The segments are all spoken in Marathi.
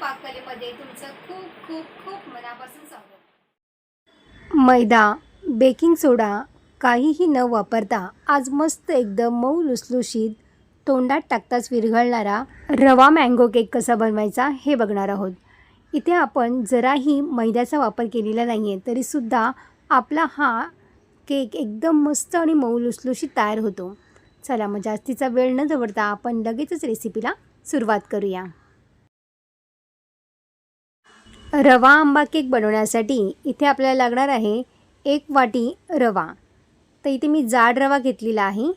पाककलेमध्ये तुमचं खूप खूप खूप मनापासून स्वागत. मैदा बेकिंग सोडा काहीही न वापरता आज मस्त एकदम मऊ लुसलुशीत तोंडात टाकताच विरघळणारा रवा मँगो केक कसा बनवायचा हे बघणार आहोत. इथे आपण जराही मैद्याचा वापर केलेला नाही आहे तरीसुद्धा आपला हा केक एकदम मस्त आणि मऊ लुसलुशीत तयार होतो. चला मग जास्तीचा वेळ न दवडता आपण लगेचच रेसिपीला सुरुवात करूया. रवा आंबा केक बनवण्यासाठी इथे आपल्याला लागणार आहे एक वाटी रवा. तर इथे मी जाड रवा घेतलेला आहे.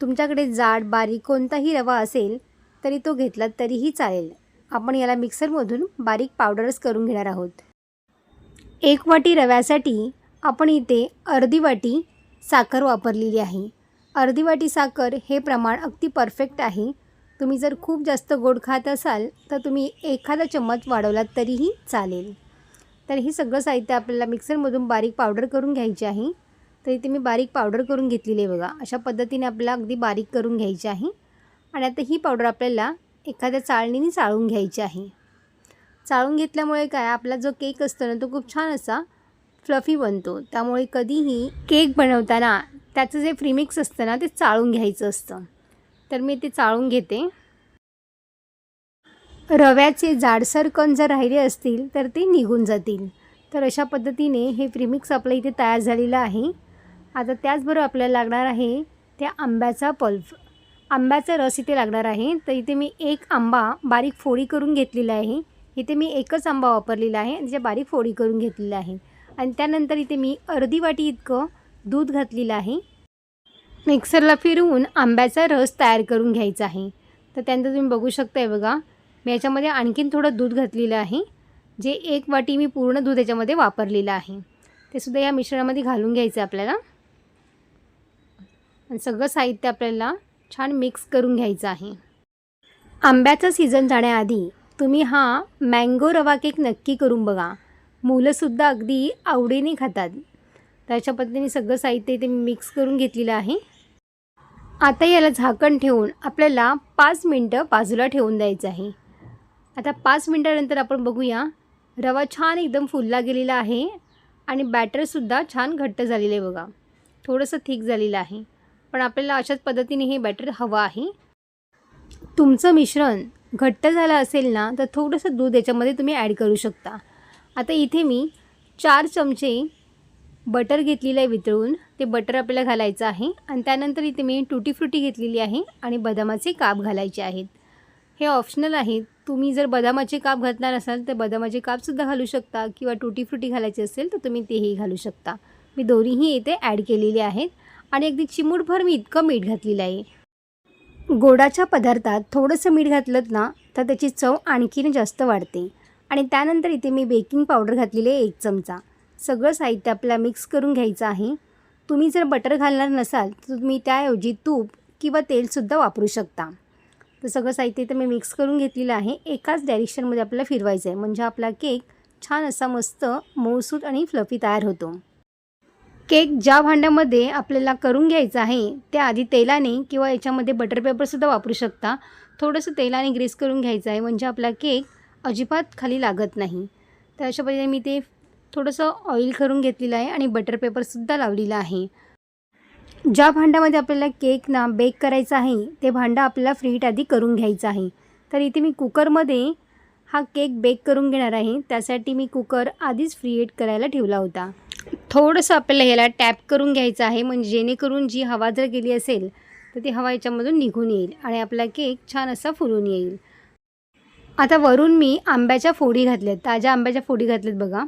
तुमच्याकडे जाड बारीक कोणताही रवा असेल तरी तो घेतला तरीही चालेल. आपण याला मिक्सरमधून बारीक पावडरच करून घेणार आहोत. एक वाटी रव्यासाठी आपण इथे अर्धी वाटी साखर वापरलेली आहे. अर्धी वाटी साखर हे प्रमाण अगदी परफेक्ट आहे. तुम्ही जर खूप जास्त गोड खात असाल तर तुम्ही एखादा चम्मच वाढवलात तरीही चालेल. तर हे सगळं साहित्य आपल्याला मिक्सरमधून बारीक पावडर करून घ्यायची आहे. तर इथे मी बारीक पावडर करून घेतलेली आहे बघा. अशा पद्धतीने आपल्याला अगदी बारीक करून घ्यायची आहे. आणि आता ही पावडर आपल्याला एखाद्या चाळणीने चाळून घ्यायची आहे. चाळून घेतल्यामुळे काय आपला जो केक असतो ना तो खूप छान असा फ्लफी बनतो. त्यामुळे कधीही केक बनवताना त्याचं जे फ्रीमिक्स असतं ना ते चाळून घ्यायचं असतं. तर मी ते चाळून घेते. रव्याचे जाडसर कण जर राहिले असतील तर ते निघून जातील. तर अशा पद्धतीने हे प्रीमिक्स आपलं इथे तयार झालेलं आहे. आता त्याचबरोबर आपल्याला लागणार आहे त्या आंब्याचा पल्फ आंब्याचा रस इथे लागणार आहे. तर इथे मी एक आंबा बारीक फोडी करून घेतलेला आहे. इथे मी एकच आंबा वापरलेला आहे आणि त्याच्या बारीक फोडी करून घेतलेला आहे. आणि त्यानंतर इथे मी अर्धी वाटी इतकं दूध घातलेलं आहे. मिक्सरला फिरवून आंब्याचा रस तयार करून घ्यायचा आहे. तर त्यानंतर तुम्ही बघू शकताय बघा मी याच्यामध्ये आणखीन थोडं दूध घातलेलं आहे जे एक वाटी मी पूर्ण दूध याच्यामध्ये वापरलेलं आहे. ते सुद्धा या मिश्रणामध्ये घालून घ्यायचं आहे आपल्याला. आणि सगळं साहित्य आपल्याला छान मिक्स करून घ्यायचं आहे. आंब्याचा सीझन जाण्याआधी तुम्ही हा मँगो रवा केक नक्की करून बघा. मुलंसुद्धा अगदी आवडीने खातात. तर अशा पद्धतीने सगळं साहित्य इथे मिक्स करून घेतलेलं आहे. आता याला झाकण ठेवून आपल्याला पाच मिनटं बाजूला ठेवून द्यायचं आहे. आता पाच मिनटानंतर आपण बघूया रवा छान एकदम फुलला गेलेला आहे आणि बॅटरसुद्धा छान घट्ट झालेलं आहे बघा. थोडंसं थिक झालेलं आहे पण आपल्याला अशाच पद्धतीने हे बॅटर हवं आहे. तुमचं मिश्रण घट्ट झालं असेल ना तर थोडंसं दूध याच्यामध्ये तुम्ही ॲड करू शकता. आता इथे मी चार चमचे बटर घेतलेलं आहे वितळून. ते बटर आपल्याला घालायचं आहे आणि त्यानंतर इथे मी टुटी फ्रुटी घेतलेली आहे आणि बदामाचे काप घालायचे आहेत. हे ऑप्शनल आहे. तुम्ही जर बदामाचे काप घातणार असाल तर बदामाचे कापसुद्धा घालू शकता किंवा टुटी फ्रुटी घालायचे असेल तर तुम्ही तेही घालू शकता. मी दोन्हीही इथे ॲड केलेले आहेत आणि अगदी चिमूटभर मी इतकं मीठ घातलेलं आहे. गोडाच्या पदार्थात थोडंसं मीठ घातलं ना तर त्याची चव आणखीन जास्त वाढते. आणि त्यानंतर इथे मी बेकिंग पावडर घातलेली आहे एक चमचा. सगळं साहित्य आपल्याला मिक्स करून घ्यायचं आहे. तुम्ही जर बटर घालणार नसाल तर तुम्ही त्याऐवजी तूप किंवा तेलसुद्धा वापरू शकता. तर सगळं साहित्य इथं मी मिक्स करून घेतलेलं आहे. एकाच डायरेक्शनमध्ये आपल्याला फिरवायचं आहे. म्हणजे आपला केक छान असा मस्त मऊसूट आणि फ्लफी तयार होतो. केक ज्या भांड्यामध्ये आपल्याला करून घ्यायचं आहे त्या आधी तेलाने किंवा याच्यामध्ये बटर पेपरसुद्धा वापरू शकता. थोडंसं तेलाने ग्रीस करून घ्यायचं आहे. म्हणजे आपला केक अजिबात खाली लागत नाही. तर अशा पद्धतीने मी ते थोडंसं ऑइल करून घेतलेलं आहे आणि बटर पेपरसुद्धा लावलेलं आहे. ज्या भांड्यामध्ये आपल्याला केक ना बेक करायचा आहे ते भांडं आपल्याला फ्रीट आधी करून घ्यायचं आहे. तर इथे मी कुकरमध्ये हा केक बेक करून घेणार आहे. त्यासाठी मी कुकर आधीच फ्री हीट करायला ठेवला होता. थोडंसं आपल्याला ह्याला टॅप करून घ्यायचं आहे म्हणजे जेणेकरून जी हवा जर गेली असेल तर ती हवा याच्यामधून निघून येईल आणि आपला केक छान असा फुलून येईल. आता वरून मी आंब्याच्या फोडी घातल्यात ताज्या आंब्याच्या फोडी घातल्यात बघा.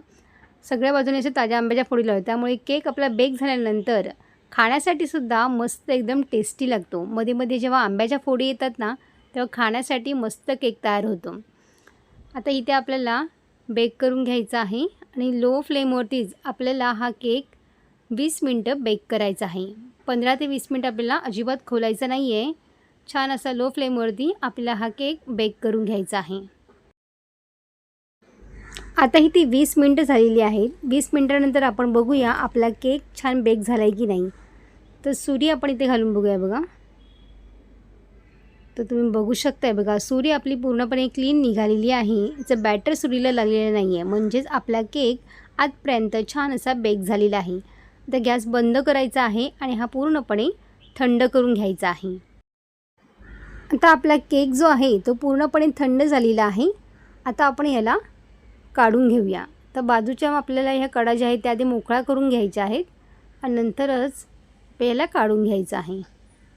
सगळ्या बाजूने असे ताज्या आंब्याच्या फोडी लावतात त्यामुळे केक आपला बेक झाल्यानंतर खाण्यासाठी सुद्धा मस्त एकदम टेस्टी लागतो. मध्ये मध्ये जेव्हा आंब्याच्या फोडी येतात ना तेव्हा खाण्यासाठी मस्त केक तयार होतो. आता इथे आपल्याला बेक करून घ्यायचा आहे आणि लो फ्लेमवरतीच आपल्याला हा केक वीस मिनटं बेक करायचा आहे. पंधरा ते वीस मिनटं आपल्याला अजिबात खोलायचं नाही आहे छान असा लो फ्लेमवरती आपल्याला हा केक बेक करून घ्यायचा आहे. आता ही ती वीस मिनटं झालेली आहेत वीस मिनटानंतर आपण बघूया आपला केक छान बेक झाला आहे की नाही. तर सुरी आपण इथे घालून बघूया बघा. तर तुम्ही बघू शकताय बघा सुरी आपली पूर्णपणे क्लीन निघालेली आहे. याचं बॅटर सुरीला लागलेलं नाही आहे म्हणजेच आपला केक आजपर्यंत छान असा बेक झालेला आहे. तर गॅस बंद करायचा आहे आणि हा पूर्णपणे थंड करून घ्यायचा आहे. आता आपला केक जो आहे तो पूर्णपणे थंड झालेला आहे. आता आपण याला काढून घेऊया. तर बाजूच्या आपल्याला ह्या कडा ज्या आहेत त्या आधी मोकळा करून घ्यायच्या आहेत. आणि नंतरच पेला काढून घ्यायचं आहे.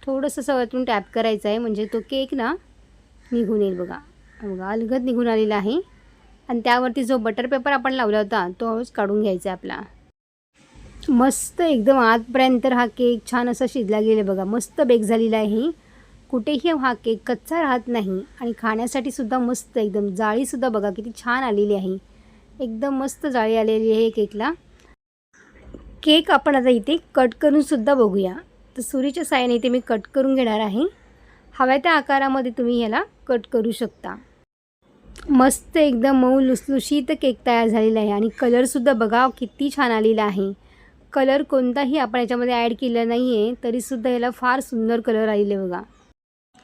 थोडंसं सवयतून टॅप करायचं आहे. म्हणजे तो केक ना निघून येईल बघा. बघा अलगद निघून आलेला आहे. आणि त्यावरती जो बटर पेपर आपण लावला होता तोच काढून घ्यायचा आहे आपला. मस्त एकदम आजपर्यंत हा केक छान असा शिजला गेला बघा. मस्त बेक झालेला आहे. कुठेही हा केक कच्चा राहत नाही. आणि खाण्यासाठी सुद्धा मस्त एकदम जाळीसुद्धा बघा किती छान आलेली आहे. एकदम मस्त जाळी आलेली आहे केकला. केक आपण आता इथे कट करूनसुद्धा बघूया. तर सुरीच्या साह्याने इथे मी कट करून घेणार आहे. हव्या त्या आकारामध्ये तुम्ही ह्याला कट करू शकता. मस्त एकदम मऊ लुसलुशीत केक तयार झालेला आहे आणि कलरसुद्धा बघा किती छान आलेला आहे. कलर कोणताही आपण याच्यामध्ये ॲड केला नाही आहे तरीसुद्धा याला फार सुंदर कलर आलेले बघा.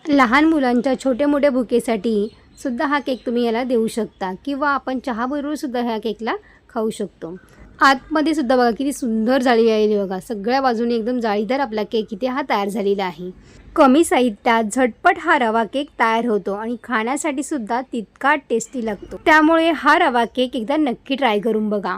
लहान मुलांच्या छोट्या मोठ्या भुकेसाठी सुद्धा हा केक तुम्ही याला देऊ शकता. किंवा आपण चहाबरोबर सुद्धा ह्या केकला खाऊ शकतो. आतमध्ये सुद्धा बघा किती सुंदर जाळी आलेली बघा. सगळ्या बाजूने एकदम जाळीदार आपला केक इथे हा तयार झालेला आहे. कमी साहित्यात झटपट हा रवा केक तयार होतो आणि खाण्यासाठी सुद्धा तितका टेस्टी लागतो. त्यामुळे हा रवा केक एकदा नक्की ट्राय करून बघा.